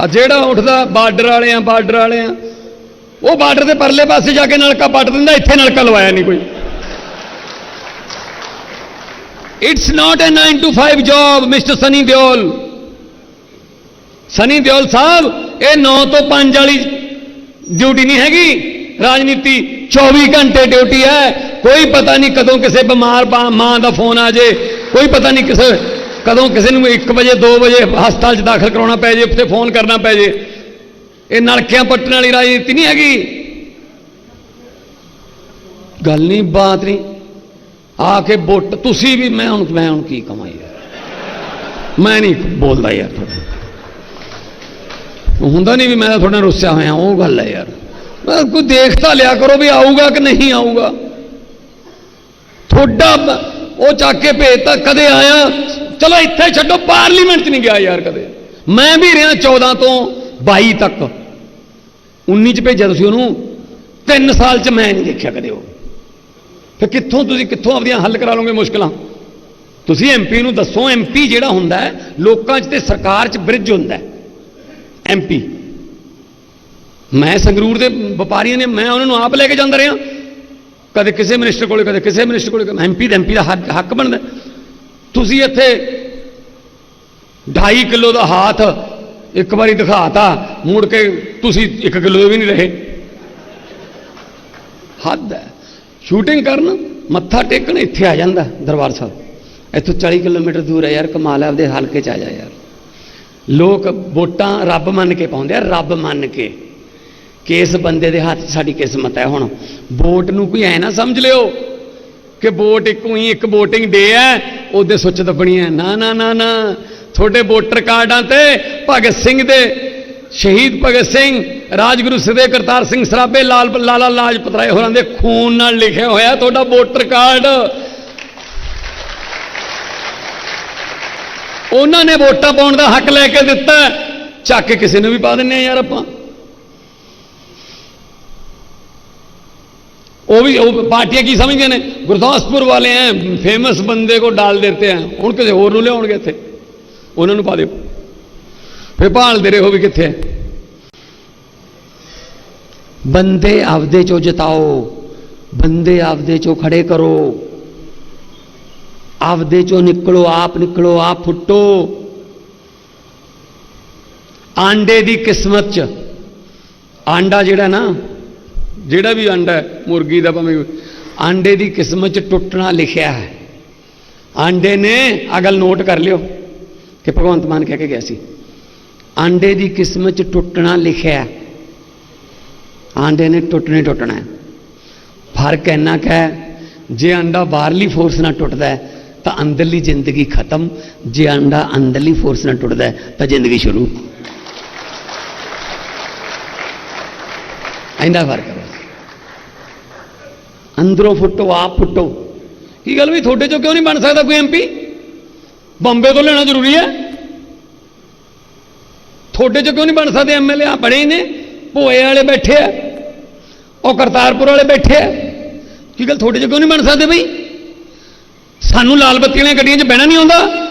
ਆ ਜਿਹੜਾ ਉੱਠਦਾ ਬਾਰਡਰ ਵਾਲੇ ਆ ਬਾਰਡਰ ਵਾਲੇ ਆ ਉਹ ਬਾਰਡਰ ਦੇ ਪਰਲੇ ਪਾਸੇ ਜਾ ਕੇ ਨਲਕਾ ਪੱਟ ਦਿੰਦਾ, ਇੱਥੇ ਨਲਕਾ ਲਵਾਇਆ ਨਹੀਂ ਕੋਈ। It's not a 9 to 5 job mister Sunny Deol Sunny Deol sahib ਇਹ 9 ਤੋਂ 5 ਵਾਲੀ ਡਿਊਟੀ ਨਹੀਂ ਹੈਗੀ ਰਾਜਨੀਤੀ 24 ਘੰਟੇ ਡਿਊਟੀ ਹੈ ਕੋਈ ਪਤਾ ਨਹੀਂ ਕਦੋਂ ਕਿਸੇ ਬਿਮਾਰ ਬਾ- ਮਾਂ ਦਾ ਫੋਨ ਆ ਜੇ ਕੋਈ ਪਤਾ ਨਹੀਂ ਕਿਸੇ ਕਦੋਂ ਕਿਸੇ ਨੂੰ 1 ਵਜੇ 2 ਵਜੇ ਹਸਪਤਾਲ 'ਚ ਦਾਖਲ ਕਰਾਉਣਾ ਪੈ ਜੇ ਉੱਥੇ ਫੋਨ ਕਰਨਾ ਪੈ ਜੇ ਇਹ ਨਲਕਿਆਂ ਪੱਟਣ ਵਾਲੀ ਰਾਜਨੀਤੀ ਨਹੀਂ ਹੈਗੀ ਗੱਲ ਨਹੀਂ ਬਾਤ ਨਹੀਂ ਆ ਕੇ ਵੋਟ ਤੁਸੀਂ ਵੀ ਮੈਂ ਹੁਣ ਮੈਂ ਹੁਣ ਕੀ ਕਮਾਈ ਯਾਰ ਮੈਂ ਨਹੀਂ ਬੋਲਦਾ ਯਾਰ ਤੁਹਾਡੇ ਨਾਲ। ਹੁੰਦਾ ਨਹੀਂ ਵੀ ਮੈਂ ਤੁਹਾਡੇ ਨਾਲ ਰੁੱਸਿਆ ਹੋਇਆ, ਉਹ ਗੱਲ ਹੈ ਯਾਰ। ਮੈਂ ਕੋਈ ਦੇਖ ਤਾਂ ਲਿਆ ਕਰੋ ਵੀ ਆਊਗਾ ਕਿ ਨਹੀਂ ਆਊਗਾ। ਤੁਹਾਡਾ ਉਹ ਚੱਕ ਕੇ ਭੇਜਤਾ ਕਦੇ ਆਇਆ, ਚਲੋ ਇੱਥੇ ਛੱਡੋ, ਪਾਰਲੀਮੈਂਟ 'ਚ ਨਹੀਂ ਗਿਆ ਯਾਰ ਕਦੇ। ਮੈਂ ਵੀ ਰਿਹਾ 14 ਤੋਂ 22 ਤੱਕ। 19 ਚ ਭੇਜਿਆ ਤੁਸੀਂ ਉਹਨੂੰ 3 ਸਾਲ 'ਚ ਮੈਂ ਨਹੀਂ ਦੇਖਿਆ ਕਦੇ ਉਹ। ਫਿਰ ਕਿੱਥੋਂ ਤੁਸੀਂ ਕਿੱਥੋਂ ਆਪਦੀਆਂ ਹੱਲ ਕਰਾ ਲਓਗੇ ਮੁਸ਼ਕਲਾਂ? ਤੁਸੀਂ ਐਮਪੀ ਨੂੰ ਦੱਸੋ ਐਮਪੀ ਜਿਹੜਾ ਹੁੰਦਾ ਲੋਕਾਂ 'ਚ ਤੇ ਸਰਕਾਰ 'ਚ ਬ੍ਰਿਜ ਹੁੰਦਾ ਹੈ। ਐਮਪੀ ਮੈਂ ਸੰਗਰੂਰ ਦੇ ਵਪਾਰੀਆਂ ਨੇ, ਮੈਂ ਉਹਨਾਂ ਨੂੰ ਆਪ ਲੈ ਕੇ ਜਾਂਦਾ ਰਿਹਾ। ਕਦੇ ਕਿਸੇ ਮਿਨਿਸਟਰ ਕੋਲੇ, ਕਦੇ ਕਿਸੇ ਮਿਨਿਸਟਰ ਕੋਲੇ ਐਮਪੀ ਦਾ ਐਮਪੀ ਦਾ ਹੱਕ ਹੱਕ ਬਣਦਾ। ਤੁਸੀਂ ਇੱਥੇ 2.5 ਕਿਲੋ ਦਾ ਹਾਥ ਇੱਕ ਵਾਰੀ ਦਿਖਾਤਾ, ਮੁੜ ਕੇ ਤੁਸੀਂ 1 ਕਿਲੋ ਵੀ ਨਹੀਂ ਰਹੇ। ਹੱਦ ਹੈ। ਸ਼ੂਟਿੰਗ ਕਰਨ ਮੱਥਾ ਟੇਕਣ ਇੱਥੇ ਆ ਜਾਂਦਾ ਦਰਬਾਰ ਸਾਹਿਬ। ਇੱਥੋਂ 40 ਕਿਲੋਮੀਟਰ ਦੂਰ ਹੈ ਯਾਰ, ਕਮਾਲ ਹੈ, ਆਪਦੇ ਹਲਕੇ ਚ ਆ ਜਾ ਯਾਰ। ਲੋਕ ਵੋਟਾਂ ਰੱਬ ਮੰਨ ਕੇ ਪਾਉਂਦੇ ਆ, ਰੱਬ ਮੰਨ ਕੇ। ਕਿ ਇਸ ਬੰਦੇ ਦੇ ਹੱਥ ਸਾਡੀ ਕਿਸਮਤ ਹੈ? ਹੁਣ ਵੋਟ ਨੂੰ ਕੋਈ ਐ ਨਾ ਸਮਝ ਲਿਓ ਕਿ ਵੋਟ ਇੱਕੋ ਹੀ ਇੱਕ VOTING ਡੇ ਹੈ ਉਹਦੇ ਸੁੱਚ ਦੱਬਣੀ ਹੈ ਨਾ ਨਾ ਨਾ ਨਾ। ਤੁਹਾਡੇ ਵੋਟਰ ਕਾਰਡਾਂ ਤੇ ਭਗਤ ਸਿੰਘ ਦੇ, ਸ਼ਹੀਦ ਭਗਤ ਸਿੰਘ, ਰਾਜਗੁਰੂ ਸਦੇ ਕਰਤਾਰ ਸਿੰਘ ਸਰਾਭੇ, ਲਾਲ, ਲਾਲਾ ਲਾਜਪਤ ਰਾਏ ਹੋਰਾਂ ਦੇ ਖੂਨ ਨਾਲ ਲਿਖਿਆ ਹੋਇਆ ਤੁਹਾਡਾ ਵੋਟਰ ਕਾਰਡ। ਉਹਨਾਂ ਨੇ ਵੋਟਾਂ ਪਾਉਣ ਦਾ ਹੱਕ ਲੈ ਕੇ ਦਿੱਤਾ ਹੈ। ਚੱਕ ਕੇ ਕਿਸੇ ਨੂੰ ਵੀ ਪਾ ਦਿੰਨੇ ਆ ਯਾਰ ਆਪਾਂ वो भी वो पार्टियां की समझते ने गुरदासपुर वाले हैं फेमस बंदे को डाल देते हैं ਹੁਣ ਕਿਸੇ ਹੋਰ ਨੂੰ ਲਿਆਉਣਗੇ ਇੱਥੇ ਉਹਨਾਂ ਨੂੰ ਪਾ ਦਿਓ ਫਿਰ ਭਾਲਦੇ ਰਹੋ ਵੀ ਕਿੱਥੇ ਹੈ ਬੰਦੇ ਆਪਦੇ ਚੋਂ ਜਿਤਾਓ ਬੰਦੇ ਆਪਦੇ ਚੋਂ ਖੜੇ ਕਰੋ ਆਪਦੇ ਚੋਂ ਨਿਕਲੋ, ਆਪ ਨਿਕਲੋ, ਆਪ ਫੁੱਟੋ। ਆਂਡੇ ਦੀ ਕਿਸਮਤ ਚ। ਆਂਡਾ ਜਿਹੜਾ ਨਾ, ਜਿਹੜਾ ਵੀ ਆਂਡਾ ਮੁਰਗੀ ਦਾ ਭਾਵੇਂ ਆਂਡੇ ਦੀ ਕਿਸਮਤ ਚ ਟੁੱਟਣਾ ਲਿਖਿਆ ਹੈ। ਆਂਡੇ ਨੇ ਅਗਲ ਨੋਟ ਕਰ ਲਿਓ, ਕਿ ਭਗਵੰਤ ਮਾਨ ਕਹਿ ਕੇ ਗਿਆ ਸੀ। ਆਂਡੇ ਦੀ ਕਿਸਮਤ ਚ ਟੁੱਟਣਾ ਲਿਖਿਆ ਆਂਡੇ ਨੇ ਟੁੱਟਣੇ ਟੁੱਟਣਾ ਫ਼ਰਕ ਇੰਨਾ ਕੁ ਜੇ ਆਂਡਾ ਬਾਹਰਲੀ ਫੋਰਸ ਨਾਲ ਟੁੱਟਦਾ ਹੈ ਤਾਂ ਅੰਦਰਲੀ ਜ਼ਿੰਦਗੀ ਖਤਮ, ਜੇ ਆਂਡਾ ਅੰਦਰਲੀ ਫੋਰਸ ਨਾਲ ਟੁੱਟਦਾ ਤਾਂ ਜ਼ਿੰਦਗੀ ਸ਼ੁਰੂ। ਇੰਨਾ ਫ਼ਰਕ ਹੈ ਅੰਦਰੋਂ ਫੁੱਟੋ, ਆਪ ਫੁੱਟੋ। ਕੀ ਗੱਲ ਵੀ ਤੁਹਾਡੇ ਚੋਂ ਕਿਉਂ ਨਹੀਂ ਬਣ ਸਕਦਾ ਕੋਈ ਐਮਪੀ ਬੰਬੇ ਤੋਂ ਲੈਣਾ ਜ਼ਰੂਰੀ ਹੈ। ਤੁਹਾਡੇ ਚੋਂ ਕਿਉਂ ਨਹੀਂ ਬਣ ਸਕਦੇ ਐਮਐਲਏ ਆ ਬੜੇ ਹੀ ਨੇ। ਭੋਏ ਵਾਲੇ ਬੈਠੇ ਆ। ਉਹ ਕਰਤਾਰਪੁਰ ਵਾਲੇ ਬੈਠੇ ਆ। ਕੀ ਗੱਲ ਤੁਹਾਡੇ ਚੋਂ ਕਿਉਂ ਨਹੀਂ ਬਣ ਸਕਦੇ ਬਈ? ਸਾਨੂੰ ਲਾਲ ਬੱਤੀ ਵਾਲੀਆਂ ਗੱਡੀਆਂ 'ਚ ਬਹਿਣਾ ਨਹੀਂ ਆਉਂਦਾ।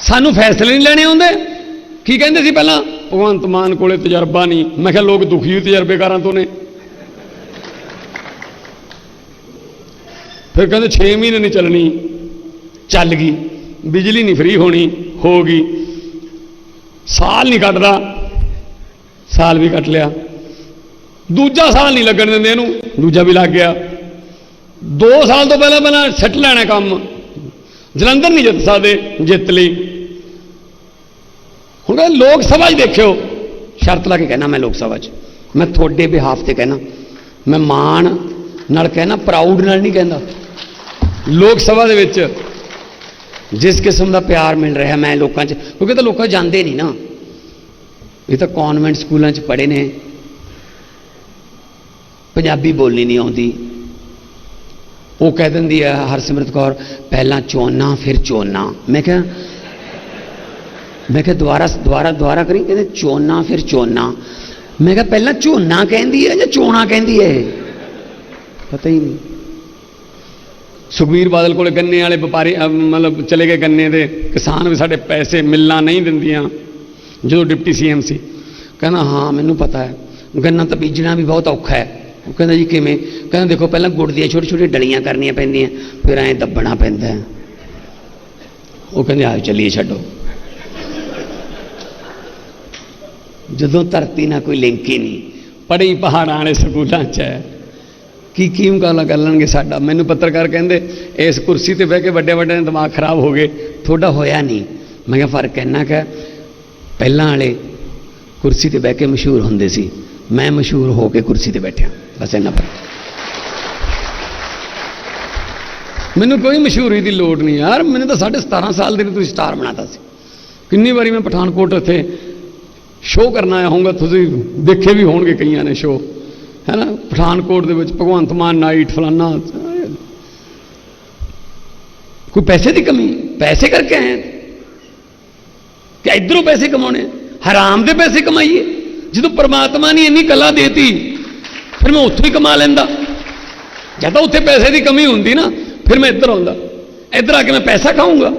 ਸਾਨੂੰ ਫੈਸਲੇ ਨਹੀਂ ਲੈਣੇ ਆਉਂਦੇ। ਕੀ ਕਹਿੰਦੇ ਸੀ ਪਹਿਲਾਂ? ਭਗਵੰਤ ਮਾਨ ਕੋਲੇ ਤਜਰਬਾ ਨਹੀਂ। ਮੈਂ ਕਿਹਾ, ਲੋਕ ਦੁਖੀ ਤਜਰਬੇਕਾਰਾਂ ਤੋਂ ਨੇ। ਫਿਰ ਕਹਿੰਦੇ 6 ਮਹੀਨੇ ਨਹੀਂ ਚੱਲਣੀ। ਚੱਲ ਗਈ। ਬਿਜਲੀ ਨਹੀਂ ਫ੍ਰੀ ਹੋਣੀ। ਹੋ ਗਈ। ਸਾਲ ਨਹੀਂ ਕੱਟਦਾ ਸਾਲ ਵੀ ਕੱਟ ਲਿਆ। ਦੂਜਾ ਸਾਲ ਨਹੀਂ ਲੱਗਣ ਦਿੰਦੇ ਇਹਨੂੰ। ਦੂਜਾ ਵੀ ਲੱਗ ਗਿਆ। 2 ਸਾਲ ਤੋਂ ਪਹਿਲਾਂ ਪਹਿਲਾਂ ਸੱਟ ਲੈਣਾ ਕੰਮ। ਜਲੰਧਰ ਨਹੀਂ ਜਿੱਤ ਸਕਦੇ, ਜਿੱਤ ਲਈ। ਹੁਣ ਇਹ ਲੋਕ ਸਭਾ 'ਚ ਦੇਖਿਓ। ਸ਼ਰਤ ਲਾ ਕੇ ਕਹਿਣਾ ਮੈਂ ਲੋਕ ਸਭਾ 'ਚ। ਮੈਂ ਤੁਹਾਡੇ ਬਿਹਾਫ ਤੇ ਕਹਿਣਾ। ਮੈਂ ਮਾਣ ਨਾਲ ਕਹਿਣਾ ਪ੍ਰਾਊਡ ਨਾਲ ਨਹੀਂ ਕਹਿੰਦਾ। ਲੋਕ ਸਭਾ ਦੇ ਵਿੱਚ ਜਿਸ ਕਿਸਮ ਦਾ ਪਿਆਰ ਮਿਲ ਰਿਹਾ ਮੈਂ ਲੋਕਾਂ 'ਚ, ਕਿਉਂਕਿ ਤਾਂ ਲੋਕਾਂ ਜਾਂਦੇ ਨਹੀਂ ਨਾ। ਇਹ ਤਾਂ ਕਨਵੈਂਟ ਸਕੂਲਾਂ 'ਚ ਪੜ੍ਹੇ ਨੇ। ਪੰਜਾਬੀ ਬੋਲਣੀ ਨਹੀਂ ਆਉਂਦੀ। ਉਹ ਕਹਿ ਦਿੰਦੀ ਹੈ ਹਰਸਿਮਰਤ ਕੌਰ, ਪਹਿਲਾਂ ਚੋਨਾ, ਫਿਰ ਚੋਨਾ। ਮੈਂ ਕਿਹਾ ਮੈਂ ਕਿਹਾ ਦੁਬਾਰਾ ਦੁਬਾਰਾ ਦੁਬਾਰਾ ਕਰੀ? ਕਹਿੰਦੇ ਚੋਨਾ, ਫਿਰ ਚੋਨਾ। ਮੈਂ ਕਿਹਾ ਪਹਿਲਾਂ ਝੋਨਾ ਕਹਿੰਦੀ ਹੈ ਜਾਂ ਚੋਣਾ ਕਹਿੰਦੀ ਹੈ ਪਤਾ ਹੀ ਨਹੀਂ। ਸੁਖਬੀਰ ਬਾਦਲ ਕੋਲੇ ਗੰਨੇ ਵਾਲੇ ਵਪਾਰੀ ਮਤਲਬ ਚਲੇ ਗਏ ਗੰਨੇ ਦੇ। ਕਿਸਾਨ ਵੀ ਸਾਡੇ ਪੈਸੇ ਮਿਲਣਾ ਨਹੀਂ ਦਿੰਦੀਆਂ। ਜਦੋਂ ਡਿਪਟੀ ਸੀਐਮ ਸੀ। ਕਹਿੰਦਾ, ਹਾਂ, ਮੈਨੂੰ ਪਤਾ ਹੈ। ਗੰਨਾ ਤਾਂ ਬੀਜਣਾ ਵੀ ਬਹੁਤ ਔਖਾ ਹੈ। ਉਹ ਕਹਿੰਦਾ ਜੀ ਕਿਵੇਂ? ਕਹਿੰਦਾ ਦੇਖੋ ਪਹਿਲਾਂ ਗੁੜ ਦੀਆਂ ਛੋਟੀ ਛੋਟੀ ਡਲੀਆਂ ਕਰਨੀਆਂ ਪੈਂਦੀਆਂ, ਫਿਰ ਐਂ ਦੱਬਣਾ ਪੈਂਦਾ। ਉਹ ਕਹਿੰਦੇ ਆ ਚੱਲੀਏ ਛੱਡੋ। ਜਦੋਂ ਧਰਤੀ ਨਾਲ ਕੋਈ ਲਿੰਕ ਹੀ ਨਹੀਂ ਪੜ੍ਹੀ ਪਹਾੜਾਂ ਵਾਲੇ ਸਕੂਲਾਂ 'ਚ ਹੈ। ਕੀ ਕੀ ਮੁਕਾਬਲਾ ਕਰ ਲੈਣਗੇ ਸਾਡਾ? ਮੈਨੂੰ ਪੱਤਰਕਾਰ ਕਹਿੰਦੇ, ਇਸ ਕੁਰਸੀ ਤੇ ਬਹਿ ਕੇ ਵੱਡੇ ਵੱਡੇ ਦੇ ਦਿਮਾਗ ਖਰਾਬ ਹੋ ਗਏ। ਤੁਹਾਡਾ ਹੋਇਆ ਨਹੀਂ। ਮੈਂ ਕਿਹਾ, ਫ਼ਰਕ ਇੰਨਾ ਕੁ ਪਹਿਲਾਂ ਵਾਲੇ ਕੁਰਸੀ ਤੇ ਬਹਿ ਕੇ ਮਸ਼ਹੂਰ ਹੁੰਦੇ ਸੀ। ਮੈਂ ਮਸ਼ਹੂਰ ਹੋ ਕੇ ਕੁਰਸੀ ਤੇ ਬੈਠਿਆ। ਬਸ ਇੰਨਾ ਫ਼ਰਕ ਮੈਨੂੰ ਕੋਈ ਮਸ਼ਹੂਰੀ ਦੀ ਲੋੜ ਨਹੀਂ ਯਾਰ। ਮੈਨੂੰ ਤਾਂ ਸਾਢੇ 17 ਸਾਲ ਦੇ ਨੂੰ ਤੁਸੀਂ ਸਟਾਰ ਬਣਾਤਾ ਸੀ। ਕਿੰਨੀ ਵਾਰੀ ਮੈਂ ਪਠਾਨਕੋਟ ਇੱਥੇ ਸ਼ੋਅ ਕਰਨ ਆਇਆ ਹੋਊਗਾ। ਤੁਸੀਂ ਦੇਖੇ ਵੀ ਹੋਣਗੇ ਕਈਆਂ ਨੇ ਸ਼ੋਅ। ਹੈ ਨਾ? ਪਠਾਨਕੋਟ ਦੇ ਵਿੱਚ ਭਗਵੰਤ ਮਾਨ, ਨਾਈਟ, ਫਲਾਨਾ। ਕੋਈ ਪੈਸੇ ਦੀ ਕਮੀ? ਪੈਸੇ ਕਰਕੇ ਆਏ ਕਿ ਇਧਰੋਂ ਪੈਸੇ ਕਮਾਉਣੇ ਹਰਾਮ ਦੇ ਪੈਸੇ ਕਮਾਈਏ? ਜਦੋਂ ਪਰਮਾਤਮਾ ਨੇ ਇੰਨੀ ਕਲਾ ਦੇਤੀ, ਫਿਰ ਮੈਂ ਉੱਥੋਂ ਹੀ ਕਮਾ ਲੈਂਦਾ। ਜਦੋਂ ਉੱਥੇ ਪੈਸੇ ਦੀ ਕਮੀ ਹੁੰਦੀ ਨਾ, ਫਿਰ ਮੈਂ ਇੱਧਰ ਆਉਂਦਾ। ਇੱਧਰ ਆ ਕੇ ਮੈਂ ਪੈਸਾ ਖਾਊਂਗਾ।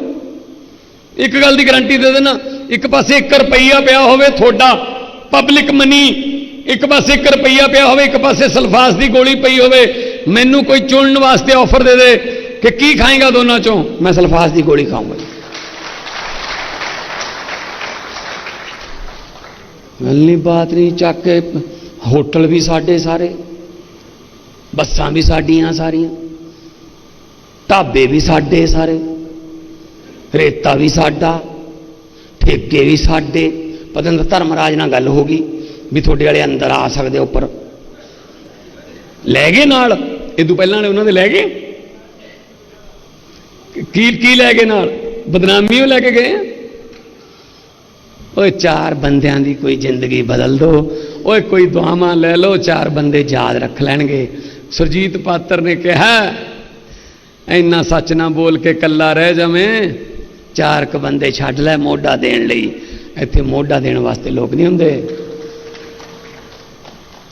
ਇੱਕ ਗੱਲ ਦੀ ਗਾਰੰਟੀ ਦੇ ਦੇਣਾ, ਇੱਕ ਪਾਸੇ 1 ਰੁਪਈਆ ਪਿਆ ਹੋਵੇ ਤੁਹਾਡਾ ਪਬਲਿਕ ਮਨੀ ਇੱਕ ਪਾਸੇ 1 ਰੁਪਈਆ ਪਿਆ ਹੋਵੇ, ਇੱਕ ਪਾਸੇ ਸਲਫਾਸ ਦੀ ਗੋਲੀ ਪਈ ਹੋਵੇ, ਮੈਨੂੰ ਕੋਈ ਚੁਣਨ ਵਾਸਤੇ ਆਫਰ ਦੇ ਦੇ ਕਿ ਕੀ ਖਾਏਗਾ ਦੋਨਾਂ ਚੋਂ? ਮੈਂ ਸਲਫਾਸ ਦੀ ਗੋਲੀ ਖਾਊਂਗਾ। ਗੱਲੀ ਬਾਤ ਨਹੀਂ, ਚੱਕ ਕੇ ਹੋਟਲ ਵੀ ਸਾਡੇ ਸਾਰੇ, ਬੱਸਾਂ ਵੀ ਸਾਡੀਆਂ ਸਾਰੀਆਂ, ਢਾਬੇ ਵੀ ਸਾਡੇ ਸਾਰੇ, ਰੇਤਾ ਵੀ ਸਾਡਾ, ਠੇਕੇ ਵੀ ਸਾਡੇ। ਪਤਾ ਨਹੀਂ ਧਰਮਰਾਜ ਨਾਲ ਗੱਲ ਹੋ ਗਈ ਵੀ ਤੁਹਾਡੇ ਵਾਲੇ ਅੰਦਰ ਆ ਸਕਦੇ ਉੱਪਰ। ਲੈ ਗਏ ਨਾਲ ਇਦੋਂ ਪਹਿਲਾਂ ਵਾਲੇ ਉਹਨਾਂ ਦੇ ਲੈ ਗਏ? ਕੀ ਕੀ ਲੈ ਗਏ ਨਾਲ? ਬਦਨਾਮੀ ਉਹ ਲੈ ਕੇ ਗਏ ਆ? ਓਏ ਚਾਰ ਬੰਦਿਆਂ ਦੀ ਕੋਈ ਜ਼ਿੰਦਗੀ ਬਦਲ ਦੋ। ਓਏ ਕੋਈ ਦੁਆਵਾਂ ਲੈ ਲਓ, ਚਾਰ ਬੰਦੇ ਯਾਦ ਰੱਖ ਲੈਣਗੇ। ਸੁਰਜੀਤ ਪਾਤਰ ਨੇ ਕਿਹਾ, ਇੰਨਾ ਸੱਚ ਨਾ ਬੋਲ ਕੇ ਕੱਲਾ ਰਹਿ ਜਾਵੇਂ। ਚਾਰ ਕ ਬੰਦੇ ਛੱਡ ਲੈ ਮੋਢਾ ਦੇਣ ਲਈ। ਇੱਥੇ ਮੋਢਾ ਦੇਣ ਵਾਸਤੇ ਲੋਕ ਨਹੀਂ ਹੁੰਦੇ।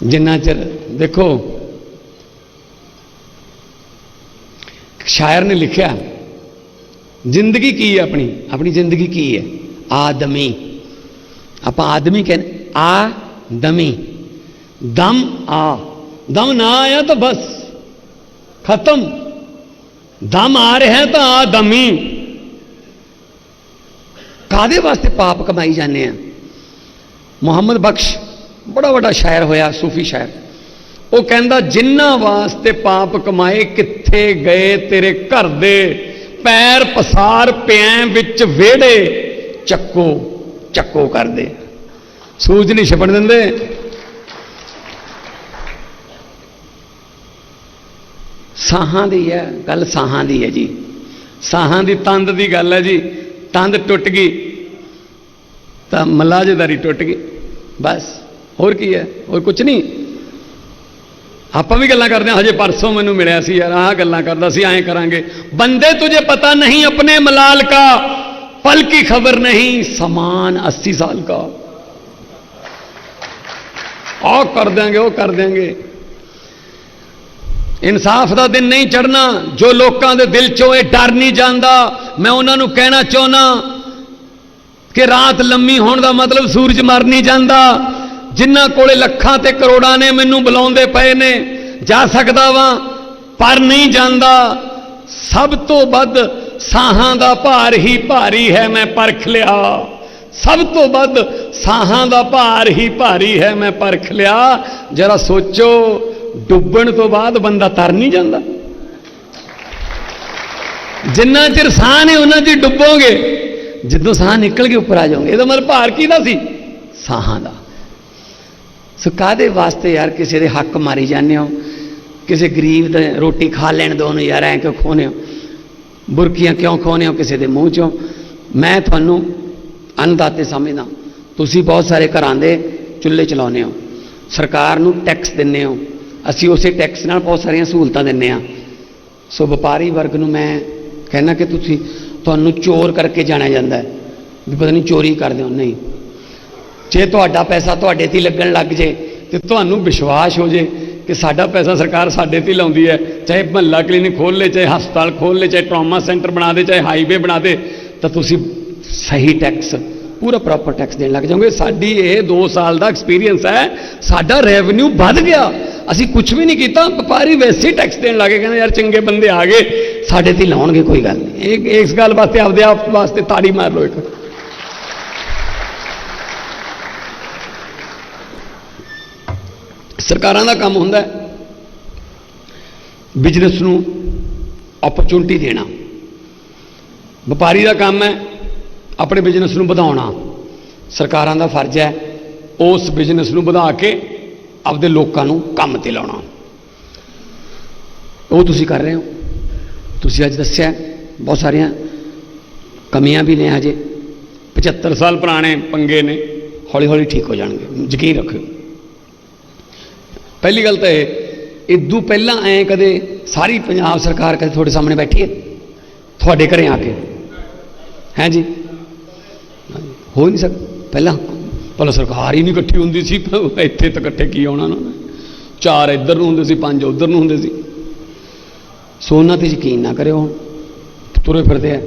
ਜਿੰਨਾ ਚਿਰ, ਦੇਖੋ, ਸ਼ਾਇਰ ਨੇ ਲਿਖਿਆ, ਜ਼ਿੰਦਗੀ ਕੀ ਹੈ ਆਪਣੀ? ਆਪਣੀ ਜ਼ਿੰਦਗੀ ਕੀ ਹੈ? ਆਦਮੀ। ਆਪਾਂ ਆਦਮੀ ਕਹਿੰਦੇ ਆ ਦਮੀ ਦਮ ਆ ਦਮ ਨਾ ਆਇਆ ਤਾਂ ਬਸ ਖਤਮ ਦਮ ਆ ਰਿਹਾ ਤਾਂ ਆ ਦਮੀ ਕਾਦੇ ਵਾਸਤੇ ਪਾਪ ਕਮਾਈ ਜਾਂਦੇ ਆ ਮੁਹੰਮਦ ਬਖਸ਼ ਬੜਾ ਵੱਡਾ ਸ਼ਾਇਰ ਹੋਇਆ ਸੂਫੀ ਸ਼ਾਇਰ ਉਹ ਕਹਿੰਦਾ ਜਿਨ੍ਹਾਂ ਵਾਸਤੇ ਪਾਪ ਕਮਾਏ ਕਿੱਥੇ ਗਏ ਤੇਰੇ ਘਰ ਦੇ ਪੈਰ ਪਸਾਰ ਪਿਆਂ ਵਿੱਚ ਵਿਹੜੇ ਚੱਕੋ ਚੱਕੋ ਕਰਦੇ ਸੂਝ ਨਹੀਂ ਛਪਣ ਦਿੰਦੇ। ਸਾਹਾਂ ਦੀ ਹੈ ਗੱਲ ਸਾਹਾਂ ਦੀ ਹੈ ਜੀ। ਸਾਹਾਂ ਦੀ ਤੰਦ ਦੀ ਗੱਲ ਹੈ ਜੀ। ਤੰਦ ਟੁੱਟ ਗਈ, ਤਾਂ ਮਲਾਜਦਾਰੀ ਟੁੱਟ ਗਈ। ਬਸ, ਹੋਰ ਕੀ ਹੈ ਹੋਰ ਕੁਝ ਨਹੀਂ ਆਪਾਂ ਵੀ ਗੱਲਾਂ ਕਰਦੇ ਹਾਂ, ਹਜੇ ਪਰਸੋਂ ਮੈਨੂੰ ਮਿਲਿਆ ਸੀ ਯਾਰ, ਆਹ ਗੱਲਾਂ ਕਰਦਾ ਸੀ, ਐਂ ਕਰਾਂਗੇ। ਬੰਦੇ ਤੁਝੇ ਪਤਾ ਨਹੀਂ, ਆਪਣੇ ਮਲਾਲ ਕਾ ਪਲ ਕੀ ਖਬਰ ਨਹੀਂ, ਸਮਾਨ 80 ਸਾਲ ਕਾ। ਆਹ ਕਰ ਦੇਾਂਗੇ ਉਹ ਕਰ ਦੇਾਂਗੇ ਇਨਸਾਫ ਦਾ ਦਿਨ ਨਹੀਂ ਚੜਨਾ ਜੋ ਲੋਕਾਂ ਦੇ ਦਿਲ ਚੋਂ ਇਹ ਡਰ ਨਹੀਂ ਜਾਂਦਾ, ਮੈਂ ਉਹਨਾਂ ਨੂੰ ਕਹਿਣਾ ਚਾਹੁੰਦਾ ਕਿ ਰਾਤ ਲੰਮੀ ਹੋਣ ਦਾ ਮਤਲਬ ਸੂਰਜ ਮਰ ਨਹੀਂ ਜਾਂਦਾ। ਜਿਨ੍ਹਾਂ ਕੋਲੇ ਲੱਖਾਂ ਤੇ ਕਰੋੜਾਂ ਨੇ ਮੈਨੂੰ ਬੁਲਾਉਂਦੇ ਪਏ ਨੇ, ਜਾ ਸਕਦਾ ਵਾਂ, ਪਰ ਨਹੀਂ ਜਾਂਦਾ। ਸਭ ਤੋਂ ਵੱਧ ਸਾਹਾਂ ਦਾ ਭਾਰ ਹੀ ਭਾਰੀ ਹੈ, ਮੈਂ ਪਰਖ ਲਿਆ। ਸਭ ਤੋਂ ਵੱਧ ਸਾਹਾਂ ਦਾ ਭਾਰ ਹੀ ਭਾਰੀ ਹੈ, ਮੈਂ ਪਰਖ ਲਿਆ। ਜਰਾ ਸੋਚੋ, ਡੁੱਬਣ ਤੋਂ ਬਾਅਦ ਬੰਦਾ ਤਰ ਨਹੀਂ ਜਾਂਦਾ। ਜਿੰਨਾ ਚਿਰ ਸਾਹ ਨੇ ਉਹਨਾਂ ਚਿਰ ਡੁੱਬੋਗੇ, ਜਦੋਂ ਸਾਹ ਨਿਕਲ ਕੇ ਉੱਪਰ ਆ ਜਾਓਗੇ। ਇਹਦਾ ਮਤਲਬ ਭਾਰ ਕਿਹਦਾ ਸੀ? ਸਾਹਾਂ ਦਾ। ਸੋ ਕਾਦੇ ਵਾਸਤੇ ਯਾਰ ਕਿਸੇ ਦੇ ਹੱਕ ਮਾਰੀ ਜਾਂਦੇ ਹੋ? ਕਿਸੇ ਗਰੀਬ ਦਾ ਰੋਟੀ ਖਾ ਲੈਣ ਦੋ ਉਹਨੂੰ ਯਾਰ, ਐਂ ਕਿਉਂ ਖੋਨੇ ਹੋ? ਬੁਰਕੀਆਂ ਕਿਉਂ ਖੋਨੇ ਹੋ ਕਿਸੇ ਦੇ ਮੂੰਹ ਚੋਂ? ਮੈਂ ਤੁਹਾਨੂੰ ਅੰਨਦਾਤੇ ਸਮਝਦਾ। ਤੁਸੀਂ ਬਹੁਤ ਸਾਰੇ ਘਰਾਂ ਦੇ ਚੁੱਲ੍ਹੇ ਚਲਾਉਂਦੇ ਹੋ। ਸਰਕਾਰ ਨੂੰ ਟੈਕਸ ਦਿੰਦੇ ਹੋ। ਅਸੀਂ ਉਸੇ ਟੈਕਸ ਨਾਲ ਬਹੁਤ ਸਾਰੀਆਂ ਸਹੂਲਤਾਂ ਦਿੰਦੇ ਆ ਸੋ ਵਪਾਰੀ ਵਰਗ ਨੂੰ ਮੈਂ ਕਹਿਣਾ ਕਿ ਤੁਸੀਂ ਤੁਹਾਨੂੰ ਚੋਰ ਕਰਕੇ ਜਾਣਿਆ ਜਾਂਦਾ ਹੈ ਵੀ ਪਤਾ ਨਹੀਂ ਚੋਰੀ ਕਰਦੇ ਹੋ, ਨਹੀਂ। ਜੇ ਤੁਹਾਡਾ ਪੈਸਾ ਤੁਹਾਡੇ ਤੇ ਹੀ ਲੱਗਣ ਲੱਗ ਜੇ ਤੇ ਤੁਹਾਨੂੰ ਵਿਸ਼ਵਾਸ ਹੋ ਜੇ ਕਿ ਸਾਡਾ ਪੈਸਾ ਸਰਕਾਰ ਸਾਡੇ ਤੇ ਹੀ ਲਾਉਂਦੀ ਹੈ, ਚਾਹੇ ਮਹੱਲਾ ਕਲੀਨਿਕ ਖੋਲ ਲੇ, ਚਾਹੇ ਹਸਪਤਾਲ ਖੋਲ ਲੇ, ਚਾਹੇ ਟਰਾਮਾ ਸੈਂਟਰ ਬਣਾ ਦੇ, ਚਾਹੇ ਹਾਈਵੇ ਬਣਾ ਦੇ, ਤਾਂ ਤੁਸੀਂ ਸਹੀ ਟੈਕਸ ਪੂਰਾ ਪ੍ਰੋਪਰ ਟੈਕਸ ਦੇਣ ਲੱਗ ਜਾਓਗੇ। ਸਾਡੀ ਇਹ 2 ਸਾਲ ਦਾ ਐਕਸਪੀਰੀਅੰਸ ਹੈ, ਸਾਡਾ ਰੈਵਨਿਊ ਵੱਧ ਗਿਆ। ਅਸੀਂ ਕੁਝ ਵੀ ਨਹੀਂ ਕੀਤਾ, ਵਪਾਰੀ ਵੈਸੇ ਟੈਕਸ ਦੇਣ ਲੱਗੇ ਕਹਿੰਦੇ ਯਾਰ ਚੰਗੇ ਬੰਦੇ ਆ ਗਏ। ਸਾਡੇ ਤੇ ਲਾਉਣਗੇ ਕੋਈ ਗੱਲ ਨਹੀਂ। ਇਹ, ਇਸ ਗੱਲ ਵਾਸਤੇ ਆਪਦੇ ਆਪ ਵਾਸਤੇ ਤਾੜੀ ਮਾਰ ਲਓ ਇੱਕ। ਸਰਕਾਰਾਂ ਦਾ ਕੰਮ ਹੁੰਦਾ ਹੈ। ਬਿਜ਼ਨਸ ਨੂੰ ਓਪਰਚੁਨਿਟੀ ਦੇਣਾ। ਵਪਾਰੀ ਦਾ ਕੰਮ ਹੈ ਆਪਣੇ ਬਿਜ਼ਨਸ ਨੂੰ ਵਧਾਉਣਾ। ਸਰਕਾਰਾਂ ਦਾ ਫਰਜ਼ ਹੈ ਉਸ ਬਿਜ਼ਨਸ ਨੂੰ ਵਧਾ ਕੇ ਆਪਦੇ ਲੋਕਾਂ ਨੂੰ ਕੰਮ ਤੇ ਲਾਉਣਾ। ਉਹ ਤੁਸੀਂ ਕਰ ਰਹੇ ਹੋ। ਤੁਸੀਂ ਅੱਜ ਦੱਸਿਆ ਬਹੁਤ ਸਾਰੀਆਂ ਕਮੀਆਂ ਵੀ ਨੇ ਹਜੇ। 75 ਸਾਲ ਪੁਰਾਣੇ ਪੰਗੇ ਨੇ ਹੌਲੀ ਹੌਲੀ ਠੀਕ ਹੋ ਜਾਣਗੇ। ਯਕੀਨ ਰੱਖਿਓ। ਪਹਿਲੀ ਗੱਲ ਤਾਂ ਇਹ, ਇਦੋਂ ਪਹਿਲਾਂ ਐ ਕਦੇ ਸਾਰੀ ਪੰਜਾਬ ਸਰਕਾਰ ਕਦੇ ਤੁਹਾਡੇ ਸਾਹਮਣੇ ਬੈਠੀ ਹੈ? ਤੁਹਾਡੇ ਘਰੇ ਆ ਕੇ। ਹੈ ਜੀ? ਹੋ ਨਹੀਂ ਸਕ, ਪਹਿਲਾਂ ਪਹਿਲਾਂ ਸਰਕਾਰ ਹੀ ਨਹੀਂ ਇਕੱਠੀ ਹੁੰਦੀ ਸੀ ਇੱਥੇ ਤਾਂ ਇਕੱਠੇ ਕੀ ਆਉਣਾ ਉਹਨਾਂ ਨੇ? ਚਾਰ ਇੱਧਰ ਨੂੰ ਹੁੰਦੇ ਸੀ, ਪੰਜ ਉੱਧਰ ਨੂੰ ਹੁੰਦੇ ਸੀ। ਸੋ ਉਹਨਾਂ ਤੇ ਯਕੀਨ ਨਾ ਕਰਿਓ ਹੁਣ, ਤੁਰੇ ਫਿਰਦੇ ਆ।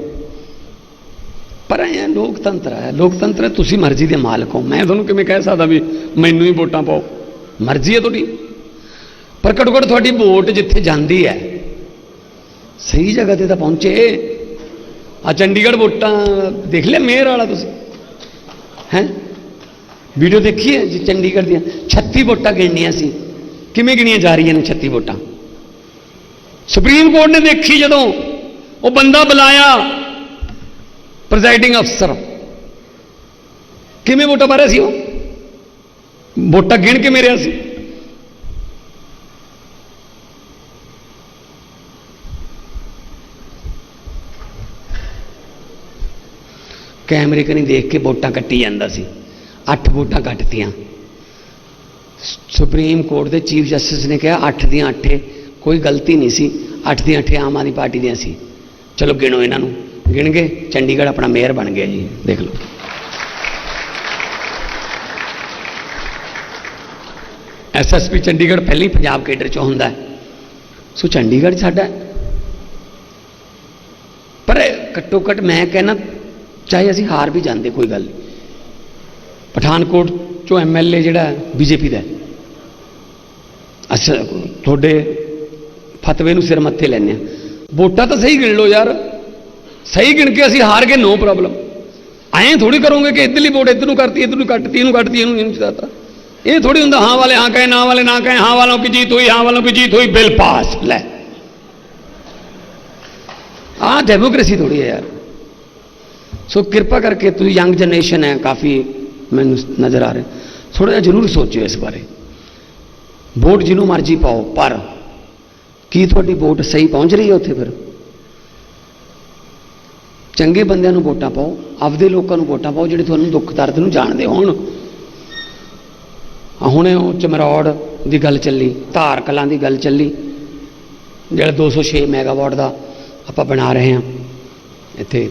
ਪਰ ਇਹ ਲੋਕਤੰਤਰ ਹੈ ਲੋਕਤੰਤਰ ਹੈ ਤੁਸੀਂ ਮਰਜ਼ੀ ਦੇ ਮਾਲਕ ਹੋ। ਮੈਂ ਤੁਹਾਨੂੰ ਕਿਵੇਂ ਕਹਿ ਸਕਦਾ ਵੀ ਮੈਨੂੰ ਹੀ ਵੋਟਾਂ ਪਾਓ? ਮਰਜ਼ੀ ਹੈ ਤੁਹਾਡੀ। ਪਰ ਘੱਟੋ ਘੱਟ ਤੁਹਾਡੀ ਵੋਟ ਜਿੱਥੇ ਜਾਂਦੀ ਹੈ, ਸਹੀ ਜਗ੍ਹਾ ਤੇ ਤਾਂ ਪਹੁੰਚੇ। ਆ ਚੰਡੀਗੜ੍ਹ ਵੋਟਾਂ, ਦੇਖ ਲਿਆ ਮੇਅਰ ਵਾਲਾ ਤੁਸੀਂ? ਹੈ ਵੀਡੀਓ ਦੇਖੀ ਹੈ ਜੀ ਚੰਡੀਗੜ੍ਹ ਦੀਆਂ 36 ਵੋਟਾਂ ਗਿਣਨੀਆਂ ਸੀ ਕਿਵੇਂ ਗਿਣੀਆਂ ਜਾ ਰਹੀਆਂ ਨੇ 36 ਵੋਟਾਂ ਸੁਪਰੀਮ ਕੋਰਟ ਨੇ ਦੇਖੀ ਜਦੋਂ ਉਹ ਬੰਦਾ ਬੁਲਾਇਆ ਪ੍ਰੈਜ਼ਾਈਡਿੰਗ ਅਫਸਰ ਕਿਵੇਂ ਵੋਟਾਂ ਮਾਰਿਆ ਸੀ ਉਹ ਵੋਟਾਂ ਗਿਣ ਕੇ ਮੇਰਿਆ ਸੀ ਕੈਮਰੇ ਕਨੀ ਦੇਖ ਕੇ ਵੋਟਾਂ ਕੱਟੀ ਜਾਂਦਾ ਸੀ। ਅੱਠ ਵੋਟਾਂ ਕੱਟਤੀਆਂ। ਸੁਪਰੀਮ ਕੋਰਟ ਦੇ ਚੀਫ ਜਸਟਿਸ ਨੇ ਕਿਹਾ, ਅੱਠ ਦੀਆਂ ਅੱਠੇ, ਕੋਈ ਗਲਤੀ ਨਹੀਂ ਸੀ। ਅੱਠ ਦੀਆਂ ਅੱਠੇ ਆਮ ਆਦਮੀ ਪਾਰਟੀ ਦੀਆਂ ਸੀ। ਚਲੋ ਗਿਣੋ ਇਹਨਾਂ ਨੂੰ। ਗਿਣ ਗਏ, ਚੰਡੀਗੜ੍ਹ ਆਪਣਾ ਮੇਅਰ ਬਣ ਗਿਆ ਜੀ। ਦੇਖ ਲਓ। ਐਸਐਸਪੀ ਚੰਡੀਗੜ੍ਹ ਪਹਿਲੀ ਪੰਜਾਬ ਕੇਡਰ ਚੋਂ ਹੁੰਦਾ ਸੋ ਚੰਡੀਗੜ੍ਹ ਸਾਡਾ ਪਰ ਘੱਟੋ ਘੱਟ ਮੈਂ ਕਹਿੰਨਾ ਚਾਹੇ ਅਸੀਂ ਹਾਰ ਵੀ ਜਾਂਦੇ, ਕੋਈ ਗੱਲ ਨਹੀਂ। ਪਠਾਨਕੋਟ ਚੋਂ ਐਮਐਲਏ ਜਿਹੜਾ ਬੀਜੇਪੀ ਦਾ ਅੱਛਾ, ਤੁਹਾਡੇ ਫਤਵੇ ਨੂੰ ਸਿਰ ਮੱਥੇ ਲੈਣੇ ਆ ਵੋਟਾਂ ਤਾਂ ਸਹੀ ਗਿਣ ਲਓ ਯਾਰ। ਸਹੀ ਗਿਣ ਕੇ ਅਸੀਂ ਹਾਰ ਗਏ, ਨੋ ਪ੍ਰੋਬਲਮ। ਐਂ ਥੋੜੀ ਕਰੋਗੇ ਕਿ ਇਧਰਲੀ ਵੋਟ ਇਧਰ ਨੂੰ ਕਰਤੀ, ਇਧਰ ਨੂੰ ਕੱਟਤੀ, ਇਹਨੂੰ ਕੱਟਤੀ, ਇਹਨੂੰ ਇਹਨੂੰ ਚਾਹਤਾ ਇਹ ਥੋੜੀ ਹੁੰਦਾ, ਹਾਂ ਵਾਲੇ ਹਾਂ ਕਹੇ, ਨਾ ਵਾਲੇ ਨਾ ਕਹੇ, ਹਾਂ ਵਾਲੋਂ ਕੀ ਜੀਤ ਹੋਈ, ਹਾਂ ਵਾਲੋਂ ਕੀ ਜੀਤ ਹੋਈ, ਬਿੱਲ ਪਾਸ, ਲੈ। ਆ ਡੈਮੋਕ੍ਰੇਸੀ ਥੋੜੀ ਹੈ ਯਾਰ। ਸੋ ਕਿਰਪਾ ਕਰਕੇ ਤੁਸੀਂ ਯੰਗ ਜਨਰੇਸ਼ਨ ਹੈ, ਕਾਫੀ ਮੈਨੂੰ ਨਜ਼ਰ ਆ ਰਿਹਾ। ਥੋੜਾ ਜਿਹਾ ਜ਼ਰੂਰ ਸੋਚਿਓ ਇਸ ਬਾਰੇ। ਵੋਟ ਜਿਹਨੂੰ ਮਰਜ਼ੀ ਪਾਓ, ਪਰ ਕੀ ਤੁਹਾਡੀ ਵੋਟ ਸਹੀ ਪਹੁੰਚ ਰਹੀ ਹੈ ਉੱਥੇ ਫਿਰ? ਚੰਗੇ ਬੰਦਿਆਂ ਨੂੰ ਵੋਟਾਂ ਪਾਓ, ਆਪਦੇ ਲੋਕਾਂ ਨੂੰ ਵੋਟਾਂ ਪਾਓ ਜਿਹੜੇ ਤੁਹਾਨੂੰ ਦੁੱਖ ਦਰਦ ਨੂੰ ਜਾਣਦੇ ਹੋਣ। ਹੁਣੇ ਉਹ ਚਮਰੌੜ ਦੀ ਗੱਲ ਚੱਲੀ, ਧਾਰ ਕਲਾਂ ਦੀ ਗੱਲ ਚੱਲੀ, ਜਿਹੜਾ 206 ਮੈਗਾਵਾਟ ਦਾ ਆਪਾਂ ਬਣਾ ਰਹੇ ਹਾਂ ਇੱਥੇ।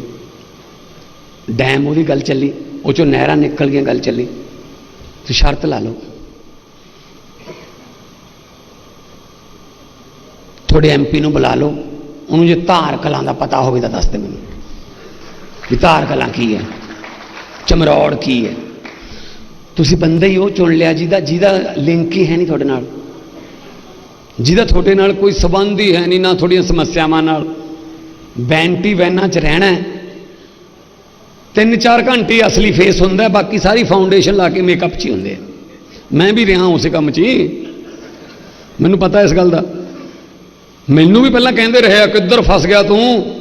ਡੈਮ ਉਹਦੀ ਗੱਲ ਚੱਲੀ, ਉਹ ਚੋਂ ਨਹਿਰਾਂ ਨਿਕਲ ਗਈਆਂ ਗੱਲ ਚੱਲੀ। ਤੇ ਸ਼ਰਤ ਲਾ ਲਓ। ਤੁਹਾਡੇ ਐਮਪੀ ਨੂੰ ਬੁਲਾ ਲਓ, ਉਹਨੂੰ ਜੇ ਧਾਰ ਕਲਾਂ ਦਾ ਪਤਾ ਹੋਵੇ ਤਾਂ ਦੱਸ ਦੇ ਮੈਨੂੰ। ਵੀ ਧਾਰ ਕਲਾਂ ਕੀ ਹੈ? ਚਮਰੌੜ ਕੀ ਹੈ? ਤੁਸੀਂ ਬੰਦਾ ਹੀ ਉਹ ਚੁਣ ਲਿਆ ਜਿਹਦਾ ਜਿਹਦਾ ਲਿੰਕ ਹੀ ਹੈ ਨਹੀਂ ਤੁਹਾਡੇ ਨਾਲ। ਜਿਹਦਾ ਤੁਹਾਡੇ ਨਾਲ ਕੋਈ ਸਬੰਧ ਹੀ ਹੈ ਨਹੀਂ, ਨਾ ਤੁਹਾਡੀਆਂ ਸਮੱਸਿਆਵਾਂ ਨਾਲ। ਬੈਂਟੀ ਵੈਨਾਂ 'ਚ ਰਹਿਣਾ ਹੈ। ਤਿੰਨ ਚਾਰ ਘੰਟੇ ਅਸਲੀ ਫੇਸ ਹੁੰਦਾ ਬਾਕੀ ਸਾਰੀ ਫਾਊਂਡੇਸ਼ਨ ਲਾ ਕੇ ਮੇਕਅਪ 'ਚ ਹੀ ਹੁੰਦੇ ਆ। ਮੈਂ ਵੀ ਰਿਹਾ ਉਸੇ ਕੰਮ 'ਚ ਹੀ। ਮੈਨੂੰ ਪਤਾ ਇਸ ਗੱਲ ਦਾ। ਮੈਨੂੰ ਵੀ ਪਹਿਲਾਂ ਕਹਿੰਦੇ ਰਹੇ ਆ, ਕਿੱਧਰ ਫਸ ਗਿਆ ਤੂੰ?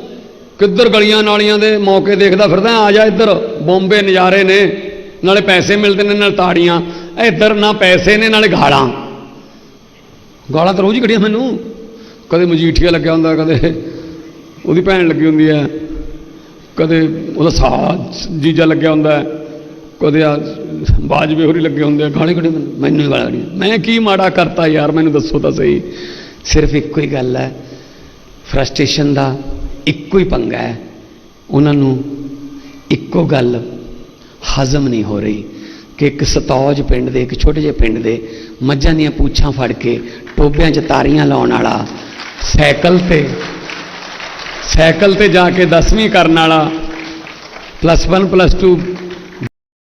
ਕਿੱਧਰ ਗਲੀਆਂ ਨਾਲੀਆਂ ਦੇ ਮੌਕੇ ਦੇਖਦਾ ਫਿਰਦਾ? ਆ ਜਾ ਇੱਧਰ, ਬੰਬੇ ਨਜ਼ਾਰੇ ਨੇ। ਨਾਲੇ ਪੈਸੇ ਮਿਲਦੇ ਨੇ, ਨਾਲ ਤਾੜੀਆਂ। ਇੱਧਰ ਨਾ ਪੈਸੇ ਨੇ, ਨਾਲੇ ਗਾਲਾਂ। ਗਾਲਾਂ ਤਾਂ ਰੋਜ਼ ਹੀ ਕੱਢੀਆਂ ਮੈਨੂੰ। ਕਦੇ ਮਜੀਠੀਆ ਲੱਗਿਆ ਹੁੰਦਾ, ਕਦੇ ਉਹਦੀ ਭੈਣ ਲੱਗੀ ਹੁੰਦੀ ਹੈ। ਕਦੇ ਉਹਦਾ ਸਾਹ ਜੀਜਾ ਲੱਗਿਆ ਹੁੰਦਾ ਕਦੇ ਆ ਬਾਜਵੇ ਹੋਰੀ ਲੱਗੇ ਹੁੰਦੇ ਆ ਗਾਲੇ ਕੱਢੇ ਮੈਨੂੰ ਹੀ ਗਾਲਾਂ ਮੈਂ ਕੀ ਮਾੜਾ ਕਰਤਾ ਯਾਰ, ਮੈਨੂੰ ਦੱਸੋ ਤਾਂ ਸਹੀ। ਸਿਰਫ ਇੱਕੋ ਹੀ ਗੱਲ ਹੈ ਫਰਸਟ੍ਰੇਸ਼ਨ ਦਾ ਇੱਕੋ ਹੀ ਪੰਗਾ ਹੈ। ਉਹਨਾਂ ਨੂੰ ਇੱਕੋ ਗੱਲ ਹਜ਼ਮ ਨਹੀਂ ਹੋ ਰਹੀ ਕਿ ਇੱਕ ਸਤੌਜ ਪਿੰਡ ਦੇ, ਇੱਕ ਛੋਟੇ ਜਿਹੇ ਪਿੰਡ ਦੇ ਮੱਝਾਂ ਦੀਆਂ ਪੂਛਾਂ ਫੜ ਕੇ ਟੋਬਿਆਂ 'ਚ ਤਾਰੀਆਂ ਲਾਉਣ ਵਾਲਾ ਸਾਈਕਲ ਤੇ ਸਾਈਕਲ ਤੇ ਜਾ ਕੇ 10ਵੀਂ ਕਰਨ ਵਾਲਾ ਪਲੱਸ 1 ਪਲੱਸ 2